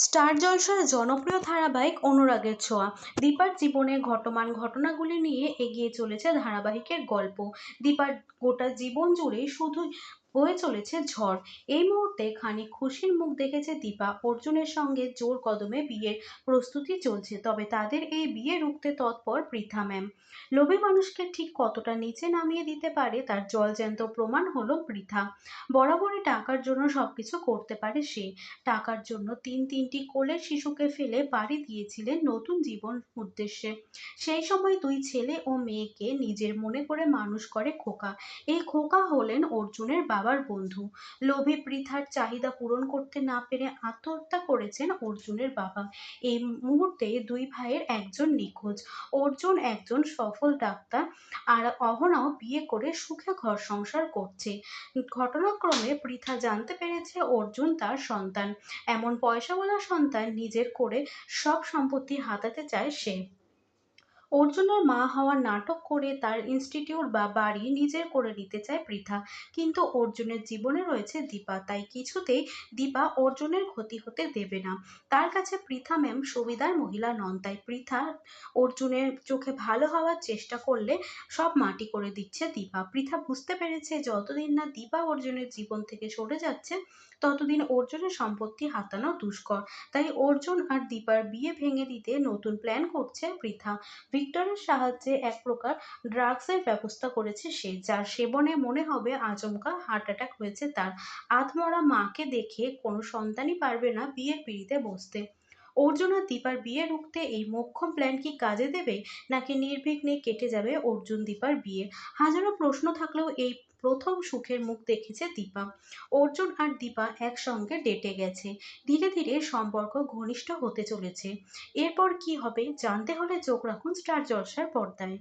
Star জলসার জনপ্রিয় ধারাবাহিক অনুরাগের ছোঁয়া। দীপার জীবনে ঘটমান, ঘটনাগুলি নিয়ে এগিয়ে চলেছে ধারাবাহিকের গল্প। দীপার গোটা জীবন জুড়ে শুধু বয়ে চলেছে ঝড়। এই মুহূর্তে খানিক খুশির মুখ দেখেছে দীপা। অর্জুনের সঙ্গে জোর কদমে বিয়ের প্রস্তুতি চলছে, তবে তাদের এই বিয়ে রুখতে তৎপর পৃথা ম্যাম। লোভী মানুষকে ঠিক কতটা নিচে নামিয়ে দিতে পারে তার জলজ্যান্ত প্রমাণ হলো পৃথা। বরাবরই টাকার জন্য সবকিছু করতে পারে সে। টাকার জন্য তিন তিনটি কোলের শিশুকে ফেলে বাড়ি দিয়েছিলেন নতুন জীবন উদ্দেশ্যে। সেই সময় দুই ছেলে ও মেয়েকে নিজের মনে করে মানুষ করে খোকা। এই খোকা হলেন অর্জুনের বাবার বন্ধু। লোভী পৃথার চাহিদা পূরণ করতে না পেরে আত্মহত্যা করেছেন অর্জুনের বাবা। এই মুহূর্তে দুই ভাইয়ের একজন নিখোঁজ, অর্জুন একজন সফল ডাক্তার, আর অহনাও বিয়ে করে সুখে ঘর সংসার করছে। ঘটনাক্রমে পৃথা জানতে পেরেছে অর্জুন তার সন্তান। এমন পয়সাওয়ালা সন্তান নিজের করে সব সম্পত্তি হাতাতে চায় সে। অর্জুনের মা হওয়ার নাটক করে তার ইনস্টিটিউট বা বাড়ি নিজের করে নিতে চায় পৃথা। কিন্তু অর্জুনের জীবনে রয়েছে দীপা, তাই কিছুতেই দীপা অর্জুনের ক্ষতি হতে দেবে না। তার কাছে পৃথা ম্যাম সুবিধার মহিলা নন, তাই পৃথা অর্জুনের চোখে ভালো হওয়ার চেষ্টা করলে সব মাটি করে দিচ্ছে দীপা। পৃথা বুঝতে পেরেছে যতদিন না দীপা অর্জুনের জীবন থেকে সরে যাচ্ছে, ততদিন অর্জুনের সম্পত্তি হাতানো দুষ্কর। তাই অর্জুন আর দীপার বিয়ে ভেঙে দিতে নতুন প্ল্যান করছে পৃথা। ভিক্টরের সাহায্যে এক প্রকার ড্রাগসের ব্যবস্থা করেছে সে, যার সেবনে মনে হবে আচমকা হার্ট অ্যাটাক হয়েছে তার। আধমরা মাকে দেখে কোনো সন্তানই পারবে না বিয়ের পিড়িতে বসতে। অর্জুন আর দীপার বিয়ে রুখতে এই মোক্ষম প্ল্যান কি কাজে দেবে? নাকি নির্বিঘ্নে কেটে যাবে অর্জুন দীপার বিয়ে? হাজারো প্রশ্ন থাকলেও এই প্রথম সুখের মুখ দেখেছে দীপা। অর্জুন আর দীপা একসঙ্গে ডেটে গেছে। ধীরে ধীরে সম্পর্ক ঘনিষ্ঠ হতে চলেছে। এরপর কি হবে জানতে হলে চোখ রাখুন স্টার জলসার পর্দায়।